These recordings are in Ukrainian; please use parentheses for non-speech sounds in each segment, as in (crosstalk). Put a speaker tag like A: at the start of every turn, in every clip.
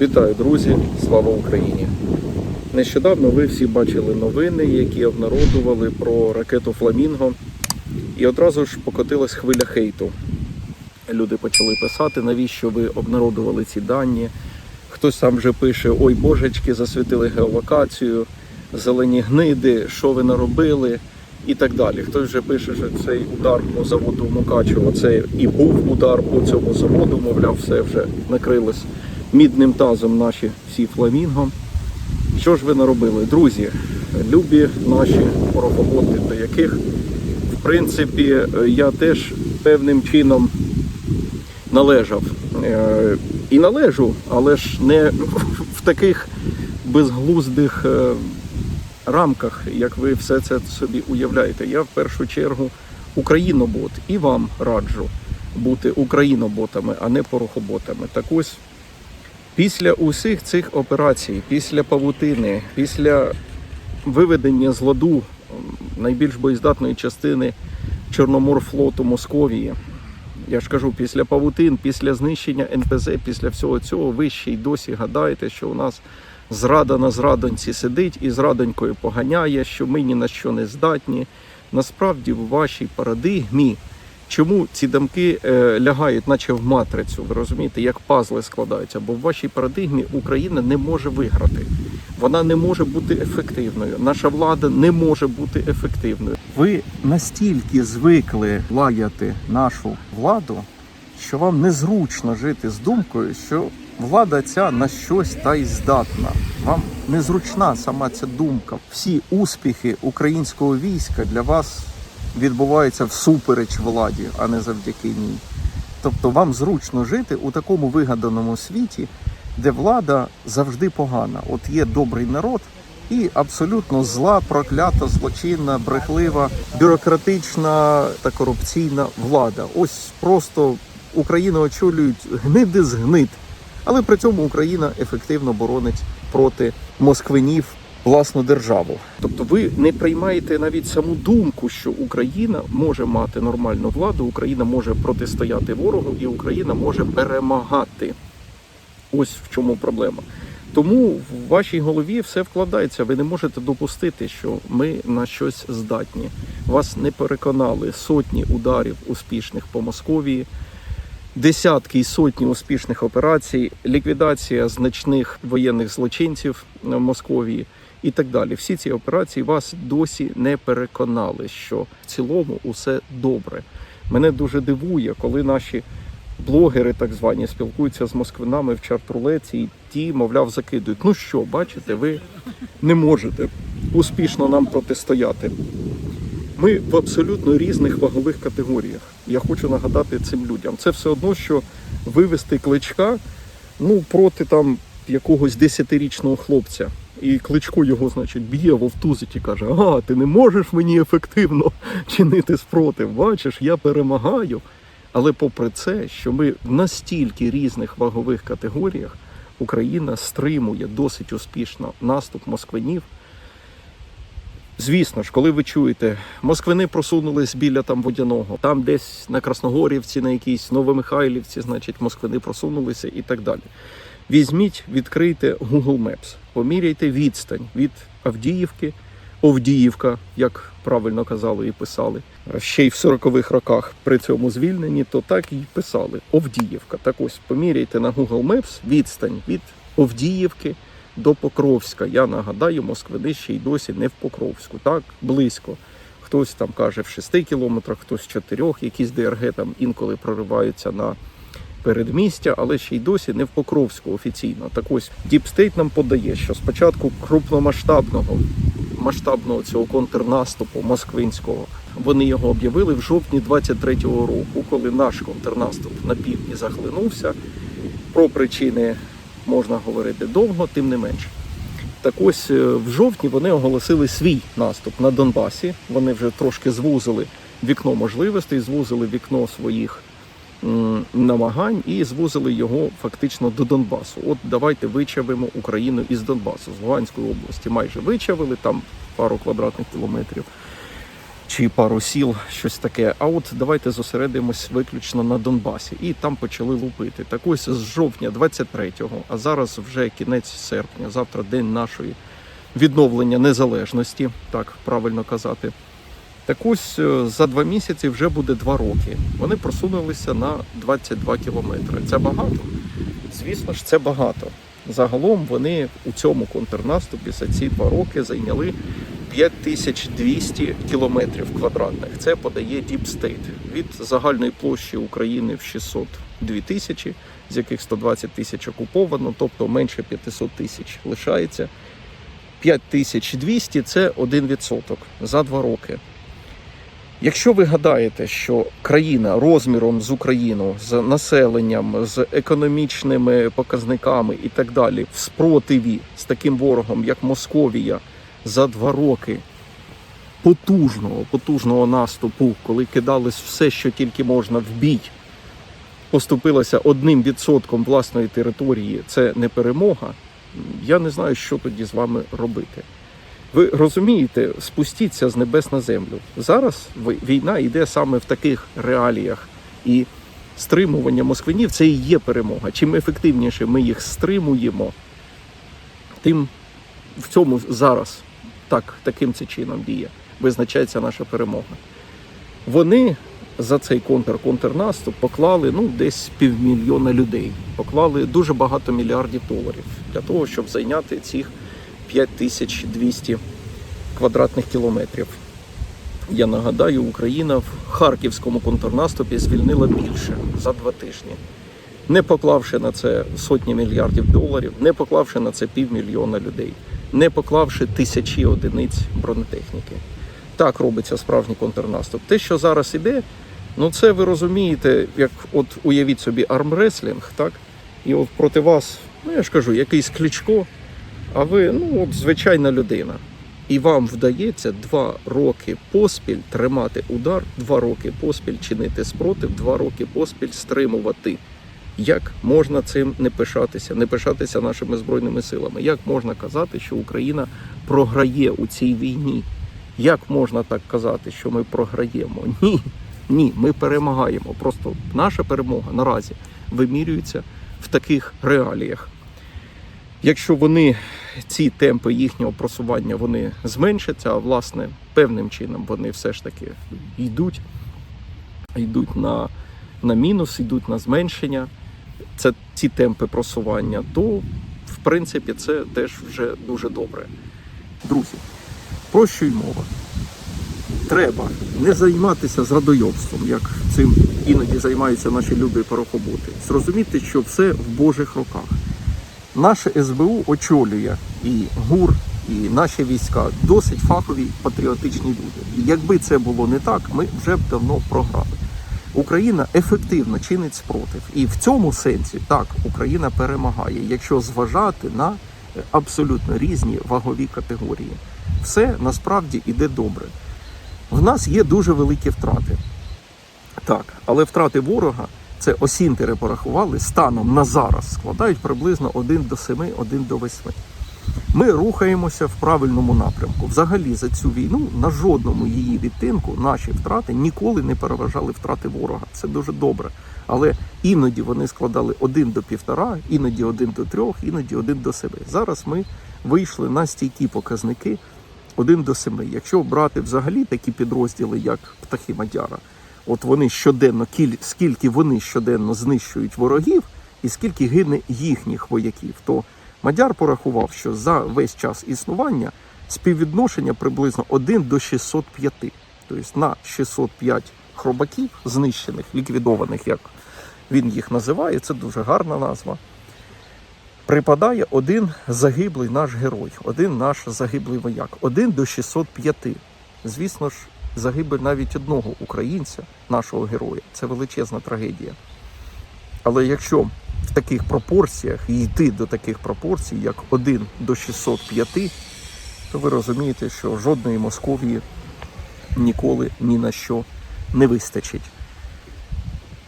A: Вітаю, друзі! Слава Україні! Нещодавно ви всі бачили новини, які обнародували про ракету Фламінго, і одразу ж покотилась хвиля хейту. Люди почали писати, навіщо ви обнародували ці дані. Хтось там вже пише: Ой, божечки, засвітили геолокацію, зелені гниди, що ви наробили, і так далі. Хтось вже пише, що цей удар по заводу Мукачево це і був удар по цьому заводу, мовляв, все вже накрилось мідним тазом наші всі фламінго. Що ж ви наробили? Друзі, любі наші порохоботи, до яких, в принципі, я теж певним чином належав. Е, І належу, але ж не (laughs) в таких безглуздих е, рамках, як ви все це собі уявляєте. Я в першу чергу українобот і вам раджу бути україноботами, а не порохоботами. Так ось Після усіх цих операцій, після павутини, після виведення з ладу найбільш боєздатної частини Чорноморфлоту Московії, я ж кажу, після павутин, після знищення НПЗ, після всього цього, ви ще й досі гадаєте, що у нас зрада на зрадоньці сидить і зрадонькою поганяє, що ми ні на що не здатні. Насправді, в вашій парадигмі Чому ці дамки е, лягають, наче в матрицю? Ви розумієте, як пазли складаються? Бо в вашій парадигмі Україна не може виграти. Вона не може бути ефективною. Наша влада не може бути ефективною. Ви настільки звикли лаяти нашу владу, що вам незручно жити з думкою, що влада ця на щось та й здатна. Вам незручна сама ця думка. Всі успіхи українського війська для вас відбуваються всупереч владі, а не завдяки ній. Тобто вам зручно жити у такому вигаданому світі, де влада завжди погана. От є добрий народ і абсолютно зла, проклята, злочинна, брехлива, бюрократична та корупційна влада. Ось просто Україну очолюють гниди з гнид. Але при цьому Україна ефективно боронить проти москвинів власну державу. Тобто ви не приймаєте навіть саму думку, що Україна може мати нормальну владу, Україна може протистояти ворогу і Україна може перемагати. Ось в чому проблема. Тому в вашій голові все вкладається. Ви не можете допустити, що ми на щось здатні. Вас не переконали сотні ударів успішних по Московії, десятки і сотні успішних операцій, ліквідація значних воєнних злочинців в Московії і так далі. Всі ці операції вас досі не переконали, що в цілому усе добре. Мене дуже дивує, коли наші блогери, так звані, спілкуються з москвинами в чарт-рулеті, і ті, мовляв, закидують. Ну що, бачите, ви не можете успішно нам протистояти. Ми в абсолютно різних вагових категоріях. Я хочу нагадати цим людям. Це все одно, що вивести кличка ну, проти там якогось десятирічного хлопця. І кличко його, значить, б'є вовтузить і каже: Ага, ти не можеш мені ефективно (laughs) чинити спротив. Бачиш, я перемагаю. Але попри це, що ми в настільки різних вагових категоріях Україна стримує досить успішно наступ москвинів. Звісно ж, коли ви чуєте, москвини просунулись біля там водяного, там десь на Красногорівці, на якійсь Новомихайлівці, значить, москвини просунулися і так далі. Візьміть, відкрийте Google Maps, поміряйте відстань від Авдіївки, Овдіївка, як правильно казали і писали. Ще й в 40-х роках при цьому звільненні, то так і писали Овдіївка. Так ось поміряйте на Google Maps відстань від Овдіївки до Покровська. Я нагадаю, москвини ще й досі не в Покровську, так близько. Хтось там каже в 6 кілометрах, хтось в 4, якісь ДРГ там інколи прориваються на передмістя, але ще й досі не в Покровську офіційно. Так ось Діпстейт нам подає, що спочатку крупномасштабного масштабного цього контрнаступу москвинського вони його об'явили в жовтні 23-го року, коли наш контрнаступ на півдні захлинувся. Про причини можна говорити довго, тим не менше. Так ось е, в жовтні вони оголосили свій наступ на Донбасі. Вони вже трошки звузили вікно можливостей, звузили вікно своїх намагань і звузили його фактично до Донбасу. От давайте вичавимо Україну із Донбасу, з Луганської області. Майже вичавили там пару квадратних кілометрів. чи пару сіл, щось таке. А от давайте зосередимось виключно на Донбасі. І там почали лупити. Так ось з жовтня 23-го, а зараз вже кінець серпня, завтра день нашої відновлення незалежності, так правильно казати. Так ось е, за два місяці вже буде два роки. Вони просунулися на 22 кілометри. Це багато. Звісно ж, це багато. Загалом вони у цьому контрнаступі за ці два роки зайняли 5200 кілометрів квадратних. Це подає Deep State. від загальної площі України в 602 тисячі, з яких 120 тисяч окуповано, тобто менше 500 тисяч лишається. 5200 – це 1% за два роки. Якщо ви гадаєте, що країна розміром з Україну, з населенням, з економічними показниками і так далі, в спротиві з таким ворогом, як Московія, за два роки потужного, потужного наступу, коли кидалось все, що тільки можна в бій, поступилася одним відсотком власної території, це не перемога. Я не знаю, що тоді з вами робити. Ви розумієте, спустіться з небес на землю. Зараз війна йде саме в таких реаліях, і стримування москвинів це і є перемога. Чим ефективніше ми їх стримуємо, тим в цьому зараз так, таким це чином діє, визначається наша перемога. Вони за цей контр контрнаступ поклали ну десь півмільйона людей, поклали дуже багато мільярдів доларів для того, щоб зайняти цих 5200 квадратних кілометрів. Я нагадаю, Україна в харківському контрнаступі звільнила більше за два тижні, не поклавши на це сотні мільярдів доларів, не поклавши на це півмільйона людей, не поклавши тисячі одиниць бронетехніки. Так робиться справжній контрнаступ. Те, що зараз іде, ну це ви розумієте, як от уявіть собі армреслінг, так? І от проти вас, ну я ж кажу, якийсь кличко, а ви, ну, от звичайна людина. І вам вдається два роки поспіль тримати удар, два роки поспіль чинити спротив, два роки поспіль стримувати. Як можна цим не пишатися, не пишатися нашими збройними силами? Як можна казати, що Україна програє у цій війні? Як можна так казати, що ми програємо? (laughs) Ні, ні, ми перемагаємо. Просто наша перемога наразі вимірюється в таких реаліях. Якщо вони ці темпи їхнього просування вони зменшаться, а власне певним чином вони все ж таки йдуть, йдуть на, на мінус, йдуть на зменшення. Це ці темпи просування, то в принципі це теж вже дуже добре. Друзі, про що й мова? Треба не займатися зрадойобством, як цим іноді займаються наші любі порохоботи. Зрозуміти, що все в Божих руках. Наше СБУ очолює і ГУР, і наші війська досить фахові патріотичні люди. І якби це було не так, ми вже б давно програли. Україна ефективно чинить спротив, і в цьому сенсі так Україна перемагає, якщо зважати на е, абсолютно різні вагові категорії. Все насправді іде добре. В нас є дуже великі втрати. Так, але втрати ворога, це осінтери порахували, станом на зараз складають приблизно 1 до 7, 1 до 8. Ми рухаємося в правильному напрямку. Взагалі за цю війну на жодному її відтинку наші втрати ніколи не переважали втрати ворога. Це дуже добре. Але іноді вони складали 1 до 1,5, іноді 1 до 3, іноді 1 до 7. Зараз ми вийшли на стійкі показники 1 до 7. Якщо брати взагалі такі підрозділи, як птахи Мадяра, от вони щоденно, кіль- скільки вони щоденно знищують ворогів, і скільки гине їхніх вояків, то Мадяр порахував, що за весь час існування співвідношення приблизно 1 до 605. Тобто на 605 хробаків, знищених, ліквідованих, як він їх називає, це дуже гарна назва. Припадає один загиблий наш герой, один наш загиблий вояк, один до 605. Звісно ж, загибель навіть одного українця, нашого героя, це величезна трагедія. Але якщо в таких пропорціях йти до таких пропорцій, як 1 до 605, то ви розумієте, що жодної Московії ніколи ні на що не вистачить.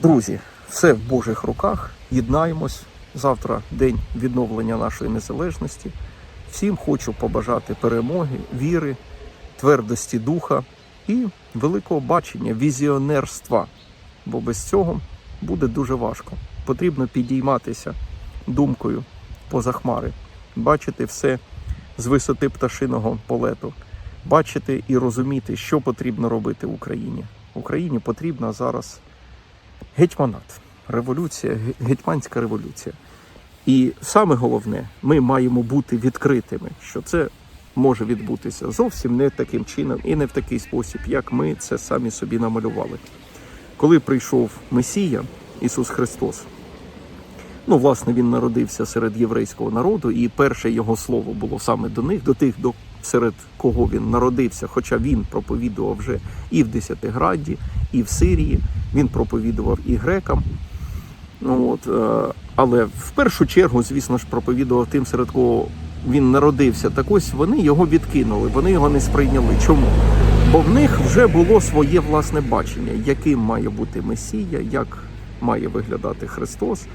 A: Друзі, все в Божих руках. Єднаємось. Завтра день відновлення нашої незалежності. Всім хочу побажати перемоги, віри, твердості духа і великого бачення, візіонерства. Бо без цього буде дуже важко. Потрібно підійматися думкою поза хмари, бачити все з висоти пташиного полету, бачити і розуміти, що потрібно робити Україні. Україні потрібна зараз гетьманат, революція, гетьманська революція. І саме головне, ми маємо бути відкритими, що це може відбутися зовсім не таким чином і не в такий спосіб, як ми це самі собі намалювали. Коли прийшов Месія, Ісус Христос, ну, власне, він народився серед єврейського народу, і перше його слово було саме до них, до тих, до серед кого він народився. Хоча він проповідував вже і в Десятиграді, і в Сирії, він проповідував і грекам. Ну, от, е, але в першу чергу, звісно ж, проповідував тим, серед кого він народився. Так ось вони його відкинули, вони його не сприйняли. Чому? Бо в них вже було своє власне бачення, яким має бути Месія, як має виглядати Христос,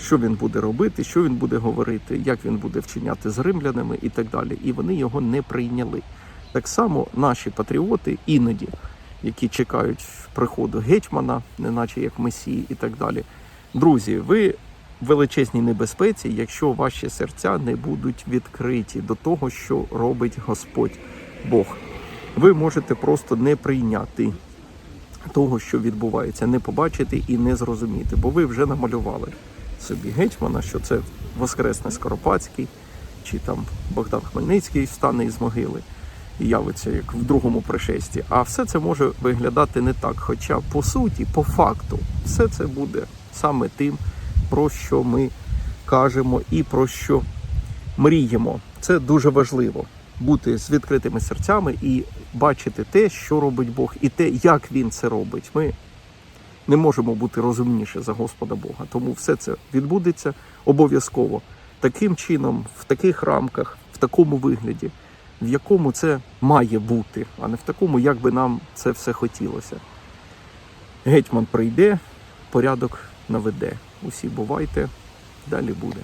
A: що він буде робити, що він буде говорити, як він буде вчиняти з римлянами і так далі. І вони його не прийняли. Так само наші патріоти іноді, які чекають приходу гетьмана, неначе як Месії і так далі. Друзі, ви величезній небезпеці, якщо ваші серця не будуть відкриті до того, що робить Господь Бог. Ви можете просто не прийняти того, що відбувається, не побачити і не зрозуміти, бо ви вже намалювали собі гетьмана, що це Воскресне Скоропадський, чи там Богдан Хмельницький встане із могили і явиться як в другому пришесті. А все це може виглядати не так. Хоча по суті, по факту, все це буде саме тим, про що ми кажемо і про що мріємо. Це дуже важливо бути з відкритими серцями і бачити те, що робить Бог, і те, як він це робить. Ми не можемо бути розумніше за Господа Бога. Тому все це відбудеться обов'язково таким чином, в таких рамках, в такому вигляді, в якому це має бути, а не в такому, як би нам це все хотілося. Гетьман прийде, порядок наведе. Усі бувайте, далі буде.